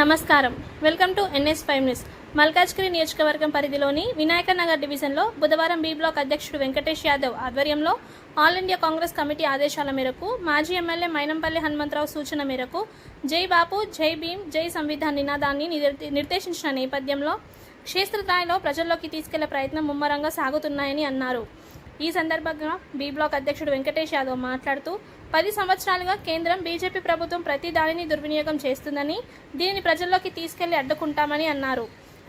నమస్కారం. Welcome to NS five news. Malkajgiri నియోజకవర్గం పరిధిలోని వినాయక నగర్ డివిజన్లో బుధవారం బి బ్లాక్ అధ్యక్షుడు వెంకటేష్ యాదవ్ ఆధ్వర్యంలో ఆల్ ఇండియా కాంగ్రెస్ కమిటీ ఆదేశాల మేరకు మాజీ ఎమ్మెల్యే మైనంపల్లి హనుమంతరావు సూచన మేరకు జై బాపు జై భీమ్ జై సంవిధాన్ నినాదాన్ని నిర్దేశించిన నేపథ్యంలో క్షేత్రస్థాయిలో ప్రజల్లోకి తీసుకెళ్ళే ప్రయత్నం ముమ్మరంగా సాగుతున్నాయని అన్నారు. ఈ సందర్భంగా బి బ్లాక్ అధ్యక్షుడు వెంకటేష్ యాదవ్ మాట్లాడుతూ పది సంవత్సరాలుగా కేంద్రం బీజేపీ ప్రభుత్వం ప్రతి దానిని దుర్వినియోగం చేస్తుందని దీనిని ప్రజల్లోకి తీసుకెళ్ళి అడ్డుకుంటామని అన్నారు.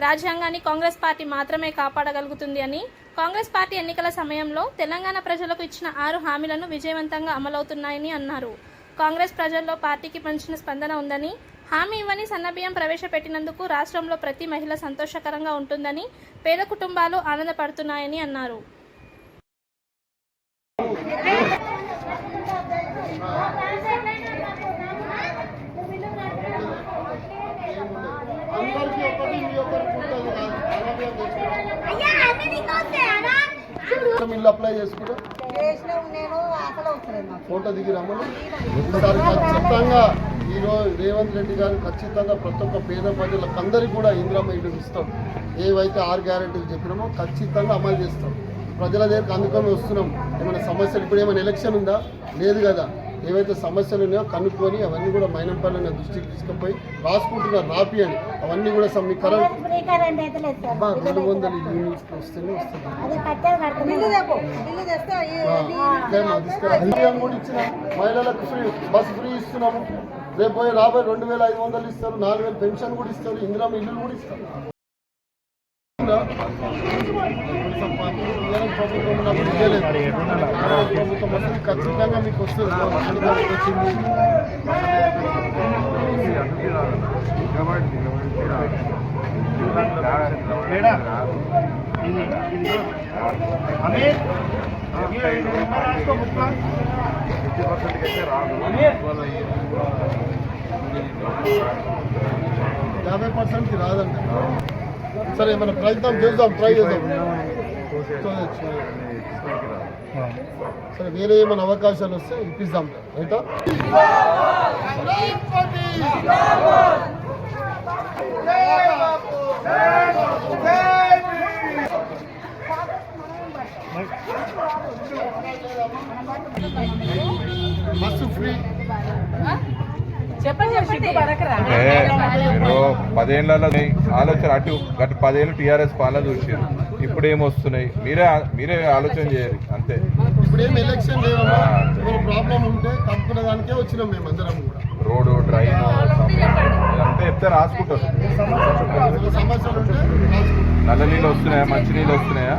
రాజ్యాంగాన్ని కాంగ్రెస్ పార్టీ మాత్రమే కాపాడగలుగుతుంది అని కాంగ్రెస్ పార్టీ ఎన్నికల సమయంలో తెలంగాణ ప్రజలకు ఇచ్చిన ఆరు హామీలను విజయవంతంగా అమలవుతున్నాయని అన్నారు. కాంగ్రెస్ ప్రజల్లో పార్టీకి పంచిన స్పందన ఉందని హామీ ఇవ్వని సన్నబియ్యం ప్రవేశపెట్టినందుకు రాష్ట్రంలో ప్రతి మహిళ సంతోషకరంగా ఉంటుందని పేద కుటుంబాలు ఆనందపడుతున్నాయని అన్నారు అందరికీ ఒకటి మీ ఒకరికి ఉంటుంది కాదు. మొత్తం ఇల్లు అప్లై చేసుకుంటే? ఫోటో దిగి రమ్మని. ఒకసారి ఖచ్చితంగా ఈరోజు రేవంత్ రెడ్డి గారు ఖచ్చితంగా ప్రతి ఒక్క పేద ప్రజలకు అందరికీ కూడా ఇందిరమ్మ ఇల్లు ఇస్తాం. ఏవైతే ఆరు గ్యారెంటీలు చెప్పినామో ఖచ్చితంగా అమలు చేస్తాం. ప్రజల దగ్గరికి అందుకొని వస్తున్నాం. ఏమైనా సమస్యలు ఇప్పుడు ఏమైనా ఎలక్షన్ ఉందా? లేదు కదా. ఏవైతే సమస్యలు ఉన్నాయో కనుక్కొని అవన్నీ కూడా మైనంపల్లి దృష్టికి తీసుకుపోయి రాసుకుంటున్నారు రాపియండి అవన్నీ కూడా సమ్ మీ కరెంట్ ఫ్రీ కరెంట్ అయితే లేదు సార్. అబ్బా, రెండు వందల యూనిట్స్ వస్తేనే వస్తుంది. కూడా ఇచ్చిన మహిళలకు ఫ్రీ బస్ ఫ్రీ ఇస్తున్నాము. రేపు పోయి రాబోయే రెండు వేల ఐదు వందలు ఇస్తారు నాలుగు వేలు పెన్షన్ కూడా ఇస్తారు ఇందిరా ఇల్లు కూడా ఇస్తారు. ప్రభుత్వం ఉన్నప్పుడు ప్రభుత్వం వస్తుంది ఖచ్చితంగా మీకు వస్తుంది అధికారికి రాదు యాభై పర్సెంట్కి రాదంట. సరే మన ప్రయత్నం చేద్దాం ట్రై చేద్దాం. సరే వేరే ఏమైనా అవకాశాలు వస్తే ఇప్పిస్తాం రైటా బస్సు ఫ్రీ ఏ, మీరు పదేళ్ళలో ఆలోచన అటు గత పదేళ్ళు టీఆర్ఎస్ పాలన చూసారు ఇప్పుడు ఏం వస్తున్నాయి? మీరే మీరే ఆలోచన చేయాలి అంతే. ఇప్పుడు ఏం ఎలక్షన్ లేవమ్మా ఏమైనా ప్రాబ్లం ఉంటే కనుక్కునే దానికే వచ్చినాం మేము అందరం కూడా. రోడ్డు డ్రైన్ ఇదంతా చెప్తే రాసుకుంటారు. నల్ల నీళ్ళు వస్తున్నాయా? మంచి నీళ్ళు వస్తున్నాయా?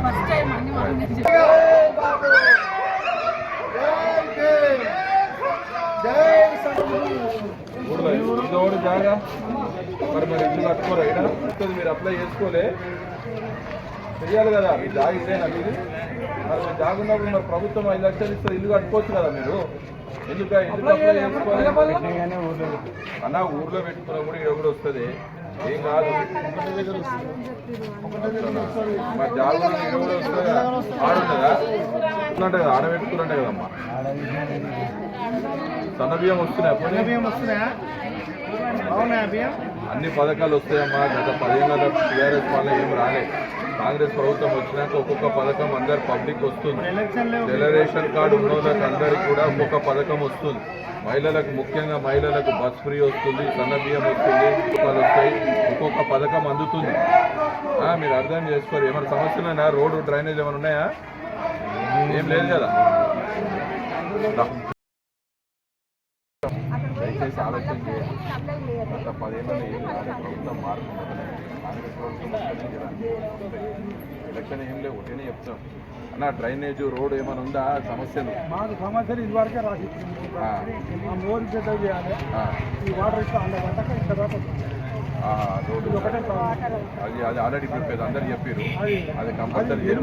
జాగా మరి మరి ఇల్లు కట్టుకోరా వస్తుంది మీరు అప్లై చేసుకోలే. చెయ్యాలి కదా మీ జాగా ఇదేనా మీది? మరి మీ జాగా ఉన్నప్పుడు మరి ప్రభుత్వం ఐదు లక్షలు ఇస్తే ఇల్లు కట్టుకోవచ్చు కదా మీరు? ఎందుకు ఎందుకు అప్లై చేసుకోవాలి? అన్న ఊర్లో పెట్టుకున్నా కూడా ఇక్కడ కూడా వస్తుంది. ఏం కాదు. మరి జాగా ఉన్న ఇక్కడ కూడా వస్తుంది కదా? ఆడుంటుందా ఉన్నట్టు కదా ఆడ పెట్టుకున్నట్టే కదమ్మా. సన్న బియ్యం వస్తున్నాయి బియ్యం వస్తున్నాయా? అవునా బియ్యం? అన్ని పథకాలు వస్తాయమ్మా. గత పదిహేనుల టీఆర్ఎస్ వల్ల ఏం రాలే. కాంగ్రెస్ ప్రభుత్వం వచ్చినాక ఒక్కొక్క పథకం అందరు పబ్లిక్ వస్తుంది. ఎలక్షన్ తెల్ల రేషన్ కార్డు ఉన్న వాళ్ళకి అందరికి కూడా ఒక్కొక్క పథకం వస్తుంది. మహిళలకు ముఖ్యంగా మహిళలకు బస్ ఫ్రీ వస్తుంది సన్న బియ్యం వస్తుంది వస్తాయి ఒక్కొక్క పథకం అందుతుంది. మీరు అర్థం చేసుకోరు. ఏమైనా సమస్యలు ఉన్నాయా? రోడ్డు డ్రైనేజ్ ఏమైనా ఉన్నాయా? ఏం లేదు కదా. దయచేసి ఆలోచన పదేళ్ళలో ఏం రాలేదు ప్రభుత్వం మార్పు. కాంగ్రెస్ ప్రభుత్వం ఎలక్షన్ ఏం లేవు ఒకటేనే చెప్తాం అన్న డ్రైనేజ్ రోడ్ ఏమైనా ఉందా? సమస్యలు? మాకు సమస్యలు ఇది వరకే రాసి మోరు పెద్ద చేయాలి. ఆ, ఈ వాటర్ ఇస్తే అంత గంటకు ఇంత దాకా వస్తుంది. ఆ, రోడ్డు. ఒకటే ప్రాబ్లం. అది అది ఆల్రెడీ చెప్పేది అందరు చెప్పారు అది. కంపల్సరీ ఏం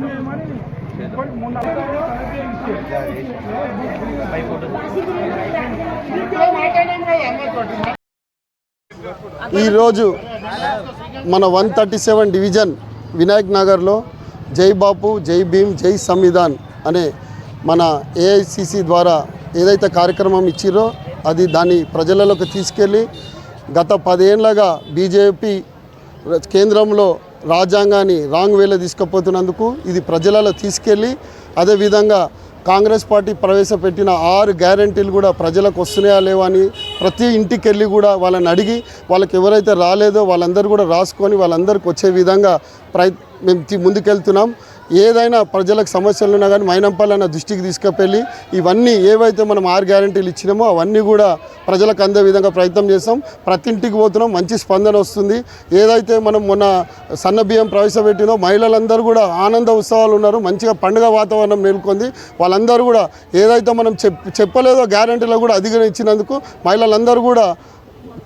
ఈరోజు మన one thirty seven division Vinayak నగర్లో జై బాపు జై భీమ్ జై సంవిధాన్ అనే మన ఏఐసిసి ద్వారా ఏదైతే కార్యక్రమం ఇచ్చిరో అది దాన్ని ప్రజలలోకి తీసుకెళ్ళి గత పదేళ్ళగా బీజేపీ కేంద్రంలో రాజ్యాంగాన్ని రాంగ్ వేలో తీసుకుపోతున్నందుకు ఇది ప్రజలలో తీసుకెళ్ళి అదేవిధంగా కాంగ్రెస్ పార్టీ ప్రవేశపెట్టిన ఆరు గ్యారంటీలు కూడా ప్రజలకు వస్తున్నాయా లేవా అని ప్రతి ఇంటికి వెళ్ళి కూడా వాళ్ళని అడిగి వాళ్ళకి ఎవరైతే రాలేదో వాళ్ళందరూ కూడా రాసుకొని వాళ్ళందరికీ వచ్చే విధంగా ప్రయత్ మేము ముందుకెళ్తున్నాం. ఏదైనా ప్రజలకు సమస్యలు ఉన్నా కానీ మైనంపల్లి అన్న దృష్టికి తీసుకెళ్ళి ఇవన్నీ ఏవైతే మనం ఆరు గ్యారంటీలు ఇచ్చినామో అవన్నీ కూడా ప్రజలకు అందే విధంగా ప్రయత్నం చేస్తాం. ప్రతి ఇంటికి పోతున్నాం మంచి స్పందన వస్తుంది. ఏదైతే మనం మొన్న సన్న బియ్యం ప్రవేశపెట్టినో మహిళలందరూ కూడా ఆనంద ఉత్సవాలు ఉన్నారు మంచిగా పండుగ వాతావరణం నెలకొంది. వాళ్ళందరూ కూడా ఏదైతే మనం చెప్ చెప్పలేదో గ్యారంటీలో కూడా అధిగమించినందుకు మహిళలందరూ కూడా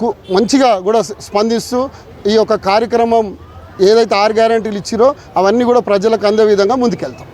కు- మంచిగా కూడా స్పందిస్తూ ఈ యొక్క కార్యక్రమం ఏదైతే ఆరు గ్యారంటీలు ఇచ్చిరో అవన్నీ కూడా ప్రజలకు అందే విధంగా ముందుకెళ్తాం.